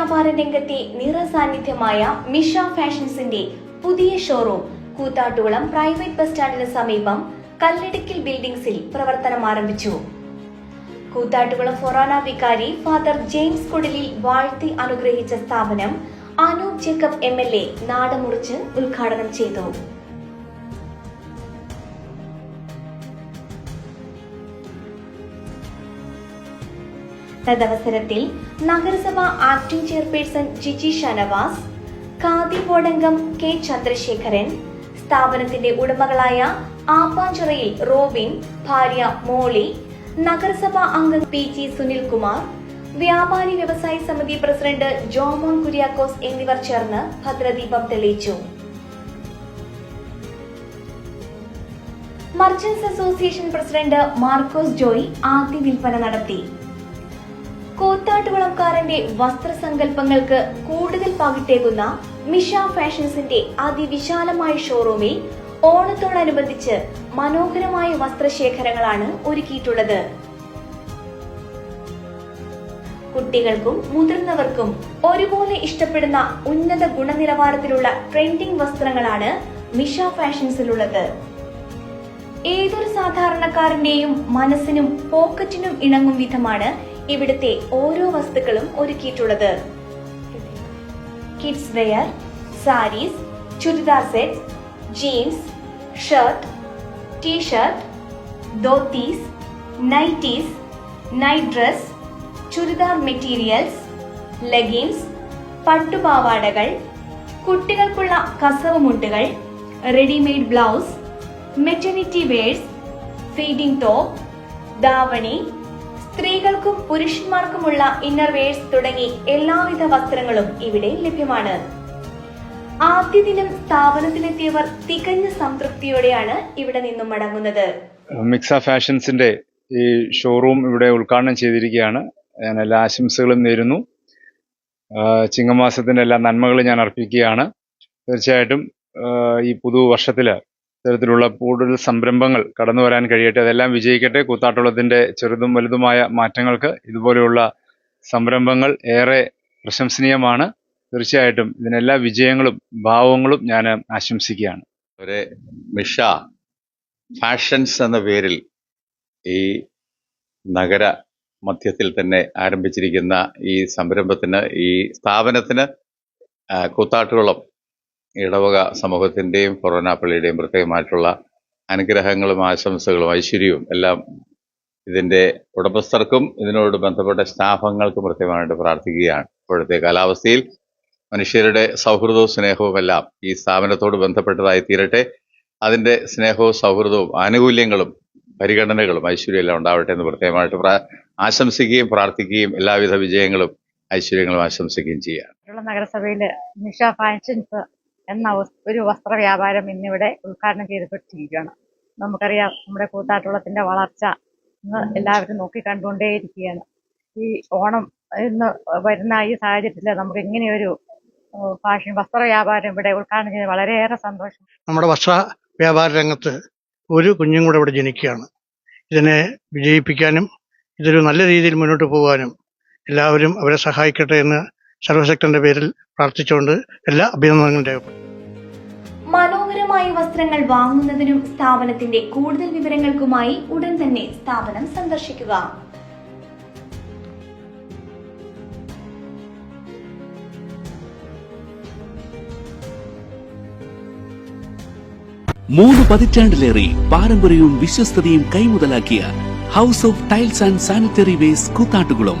വ്യാപാര രംഗത്തെ നിറസാന്നിധ്യമായ മിഷ ഫാഷൻസിന്റെ പുതിയ ഷോറൂം കൂത്താട്ടുകുളം പ്രൈവറ്റ് ബസ് സ്റ്റാൻഡിന് സമീപം കല്ലടിക്കൽ ബിൽഡിംഗ്സിൽ പ്രവർത്തനം ആരംഭിച്ചു. കൂത്താട്ടുകുളം ഫൊറാന വികാരി ഫാദർ ജെയിംസ് കുടലിൽ വാഴ്ത്തി അനുഗ്രഹിച്ച സ്ഥാപനം Anoop Jacob M L A നാടമുറിച്ച് ഉദ്ഘാടനം ചെയ്തു. തദവസരത്തിൽ നഗരസഭ ആക്ടിംഗ് ചെയർപേഴ്സൺ ജിജി ഷനവാസ് ഖാദി ബോർഡംഗം കെ ചന്ദ്രശേഖരൻ സ്ഥാപനത്തിന്റെ ഉടമകളായ ആപ്പാഞ്ചിറയിൽ റോബിൻ ഭാര്യ മോളി നഗരസഭാ അംഗം പി ജി സുനിൽകുമാർ വ്യാപാരി വ്യവസായ സമിതി പ്രസിഡന്റ് ജോമോൻ കുര്യാക്കോസ് എന്നിവർ ചേർന്ന് ഭദ്രദീപം തെളിയിച്ചു. Merchants association president Markose Joy ആദ്യ വിൽപ്പന നടത്തി. കൂത്താട്ടുകുളംകാരന്റെ വസ്ത്രസങ്കല്പങ്ങൾക്ക് കൂടുതൽ പകിട്ടേകുന്ന മിഷ ഫാഷൻസിന്റെ അതിവിശാലമായ ഷോറൂമിൽ ഓണത്തോടനുബന്ധിച്ച് മനോഹരമായ വസ്ത്രശേഖരങ്ങളാണ് ഒരുക്കിയിട്ടുള്ളത്. കുട്ടികൾക്കും മുതിർന്നവർക്കും ഒരുപോലെ ഇഷ്ടപ്പെടുന്ന ഉന്നത ഗുണനിലവാരത്തിലുള്ള ട്രെൻഡിംഗ് വസ്ത്രങ്ങളാണ് മിഷ ഫാഷൻസിലുള്ളത്. ഏതൊരു സാധാരണക്കാരന്റെയും മനസ്സിനും പോക്കറ്റിനും ഇണങ്ങും വിധമാണ് ഇവിടുത്തെ ഓരോ വസ്തുക്കളും ഒരുക്കിയിട്ടുള്ളത്. Kids wear sarees churidar set jeans shirt T shirt dhotis nighties night dress churidar materials leggings പട്ടുപാവാടകൾ കുട്ടികൾക്കുള്ള കസവ് മുണ്ടുകൾ readymade blouse maternity wears feeding top davani സ്ത്രീകൾക്കും പുരുഷന്മാർക്കുമുള്ള ഇന്നർവേഴ്സ് തുടങ്ങി എല്ലാവിധ വസ്ത്രങ്ങളും ഇവിടെ ലഭ്യമാണ്. ആദ്യ ദിനം സ്ഥാപനത്തിലെത്തിയവർ തികഞ്ഞ സംതൃപ്തിയോടെയാണ് ഇവിടെ നിന്നും മടങ്ങുന്നത്. മിക്സ ഫാഷൻസിന്റെ ഈ ഷോറൂം ഇവിടെ ഉദ്ഘാടനം ചെയ്തിരിക്കുകയാണ്. ഞാൻ എല്ലാ ആശംസകളും നേരുന്നു. ചിങ്ങമാസത്തിന്റെ എല്ലാ നന്മകളും ഞാൻ അർപ്പിക്കുകയാണ്. തീർച്ചയായിട്ടും ഈ പുതുവർഷത്തിൽ ഇത്തരത്തിലുള്ള കൂടുതൽ സംരംഭങ്ങൾ കടന്നു വരാൻ കഴിയട്ടെ. അതെല്ലാം വിജയിക്കട്ടെ. കൂത്താട്ടുള്ളതിന്റെ ചെറുതും വലുതുമായ മാറ്റങ്ങൾക്ക് ഇതുപോലെയുള്ള സംരംഭങ്ങൾ ഏറെ പ്രശംസനീയമാണ്. തീർച്ചയായിട്ടും ഇതിനെല്ലാ വിജയങ്ങളും ഭാവങ്ങളും ഞാൻ ആശംസിക്കുകയാണ്. ഒരു മിഷ ഫാഷൻസ് എന്ന പേരിൽ ഈ നഗര മധ്യത്തിൽ തന്നെ ആരംഭിച്ചിരിക്കുന്ന ഈ സംരംഭത്തിന് ഈ സ്ഥാപനത്തിന് കൂത്താട്ടുകുളം ഇടവക സമൂഹത്തിന്റെയും കൊറോനാപ്പള്ളിയുടെയും പ്രത്യേകമായിട്ടുള്ള അനുഗ്രഹങ്ങളും ആശംസകളും ഐശ്വര്യവും എല്ലാം ഇതിന്റെ ഉടമസ്ഥർക്കും ഇതിനോട് ബന്ധപ്പെട്ട സ്റ്റാഫങ്ങൾക്കും പ്രത്യേകമായിട്ട് പ്രാർത്ഥിക്കുകയാണ്. ഇപ്പോഴത്തെ കാലാവസ്ഥയിൽ മനുഷ്യരുടെ സൗഹൃദവും സ്നേഹവും എല്ലാം ഈ സ്ഥാപനത്തോട് ബന്ധപ്പെട്ടതായി തീരട്ടെ. അതിന്റെ സ്നേഹവും സൗഹൃദവും ആനുകൂല്യങ്ങളും പരിഗണനകളും ഐശ്വര്യം എല്ലാം ഉണ്ടാവട്ടെ എന്ന് പ്രത്യേകമായിട്ട് പ്രാ- ആശംസിക്കുകയും പ്രാർത്ഥിക്കുകയും എല്ലാവിധ വിജയങ്ങളും ഐശ്വര്യങ്ങളും ആശംസിക്കുകയും ചെയ്യാം നഗരസഭയിൽ നിഷ ഫാഷൻസ് എന്ന ഒരു വസ്ത്ര വ്യാപാരം ഇന്നിവിടെ ഉദ്ഘാടനം ചെയ്തപ്പെട്ടിരിക്കുകയാണ് നമുക്കറിയാം നമ്മുടെ കൂത്താട്ടുളത്തിന്റെ വളർച്ച ഇന്ന് എല്ലാവരും നോക്കി കണ്ടുകൊണ്ടേയിരിക്കുകയാണ് ഈ ഓണം ഇന്ന് വരുന്ന ഈ സാഹചര്യത്തിൽ നമുക്ക് ഇങ്ങനെയൊരു ഫാഷൻ വസ്ത്ര വ്യാപാരം ഇവിടെ ഉദ്ഘാടനം ചെയ്ത് വളരെയേറെ സന്തോഷം. നമ്മുടെ വസ്ത്ര വ്യാപാര രംഗത്ത് ഒരു കുഞ്ഞും കൂടെ ഇവിടെ ജനിക്കുകയാണ്. ഇതിനെ വിജയിപ്പിക്കാനും ഇതൊരു നല്ല രീതിയിൽ മുന്നോട്ട് പോകാനും എല്ലാവരും അവരെ സഹായിക്കട്ടെ എന്ന് സർവശക്തന്റെ പേരിൽ പ്രാർത്ഥിച്ചുകൊണ്ട് എല്ലാ അഭിനന്ദനങ്ങളും രേഖപ്പെടുത്തും മനോഹരമായ വസ്ത്രങ്ങൾ വാങ്ങുന്നതിനും സ്ഥാപനത്തിന്റെ കൂടുതൽ വിവരങ്ങൾക്കുമായി ഉടൻ തന്നെ സ്ഥാപനം സന്ദർശിക്കുക. മൂന്ന് പതിറ്റാണ്ടിലേറെ പാരമ്പര്യവും വിശ്വസ്തതയും കൈമുതലാക്കിയ house of tiles and sanitary waste Koothattukulam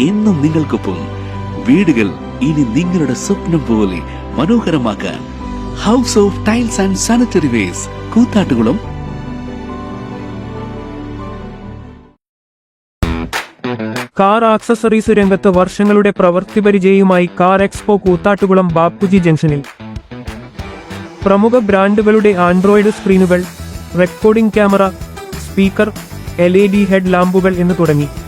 എന്നും നിങ്ങൾക്കൊപ്പം വീടുകൾ ഇനി നിങ്ങളുടെ സ്വപ്നം പോലെ മനോഹരമാക്കാൻ house of tiles and sanitary waste Koothattukulam. Car accessories രംഗത്ത് വർഷങ്ങളുടെ പ്രവൃത്തി പരിചയവുമായി കാർ എക്സ്പോ കൂത്താട്ടുകുളം ബാപ്പുജി ജംഗ്ഷനിൽ. പ്രമുഖ ബ്രാൻഡുകളുടെ android സ്ക്രീനുകൾ recording camera speaker L E D head ലാമ്പുകൾ എന്ന് തുടങ്ങി.